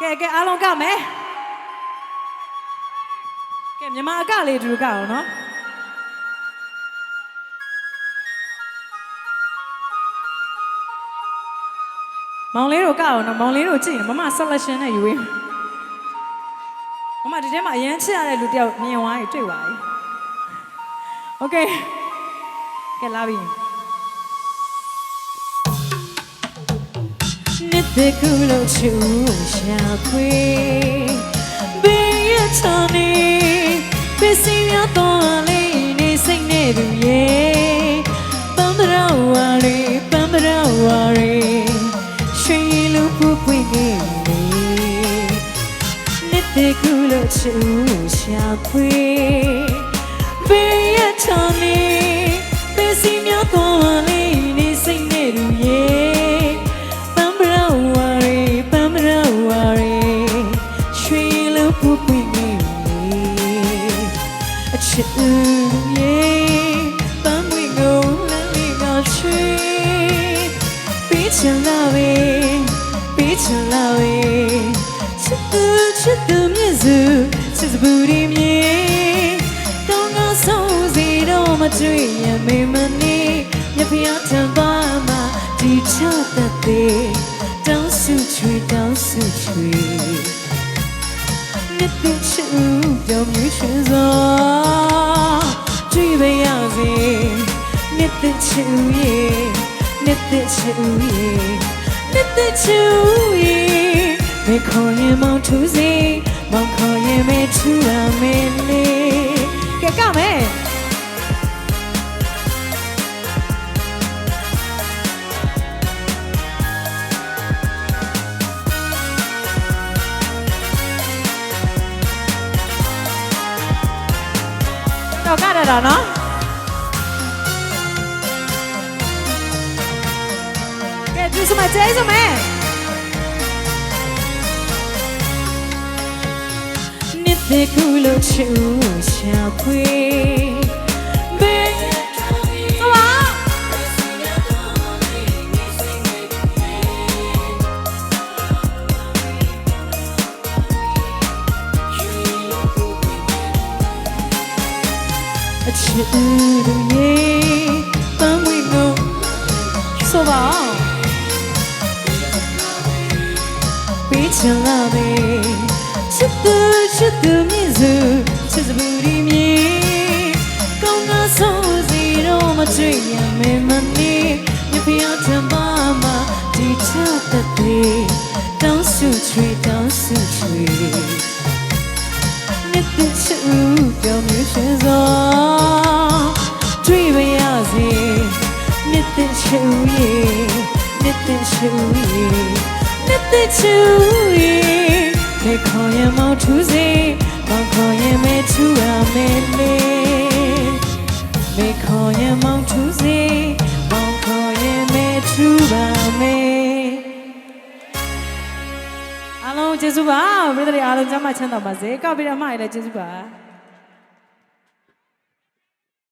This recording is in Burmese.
ကဲကဲအားလုံးကမယ်ကဲမြမအကလေးတူကအောင်နော်မောင်လေးတို့ကအောင်နော်မောင်လေးတို့ကြည့်မမ selection နဲ့ယူရင်းမမဒီထဲမှာအရင်ချစ်ရတဲ့လူတယောက်မြင်သွားရင်တွေ့ပါပြီ Okay ကဲလာပြီ နှစ်သက်ကူလို့ချူရှာခွေဘေးရချောင်းနေပစ္စည်းများတော့လေးနေစိတ်နဲ့သူရဲ့ပန်းပရဝါရီပန်းပရဝါရီရွှေလူပူပွင့်နေလေနှစ်သက်ကူလို့ချူရှာခွေဘေးရချောင်းနေ လို့ပူပွင့်နေလေအချစ်ရဲ့ပမ်ပွင့်ကိုလမ်းလေးကချွေပေးချင်လာပဲပေးချင်လာပဲချစ်သူချစ်သူမြင့်စုချစ်စပူဒီမြေကောင်းကောင်းဆုံးစီတော့မတွေ့ရမေမနေမြဖျားထံပါမှာဒီချတတ်သေးတောင်းစုချွေတောင်းစုချွေ နှစ်သိချူပြောင်းမြွေးရွှင်စွာတွေ့ပါရစေနှစ်သိချူရဲ့နှစ်သိချူရဲ့နှစ်သိချူရဲ့မေခေါ်ရင်မောင်ထူးစီမောင်ခေါ်ရင်မေထူရမေလေးကဲကမ ယ်တော့ကရတာနော်ကဲဒီစမကျေးဇူးမဲနှစ်သက်ကူ အချစ်တို့ရဲ့ပန်းဝေကိုဆိုပါပေးချင်လာပဲချစ်သူချစ်သူမြင့်စုချစ်စပူဒီမြေကောင်းကားဆုံးစီတော့မတွေ့ရမေမနီမြပြတ်တမမဒီချတဲ့သေးတောင်းစုချွေတောင်းစုချွေ နှစ်သိချူပြောင်းမြွှင်စွာတွေ့ပါရစေနှစ်သိချူရဲ့နှစ်သိချူရဲ့နှစ်သိချူရဲ့ခေခေါ်ရင်မောင်ထူးစေမောင်ခေါ်ရင်မဲထူရမယ်လေမေခေါ်ရင်မောင်ထူးစေ အားလုံးကျေးဇူးပါပြည်သူတွေအားလုံးကျမ်းမချမ်းသာပါစေကောက်ပြီးတော့မှလည်းကျေးဇူးပါ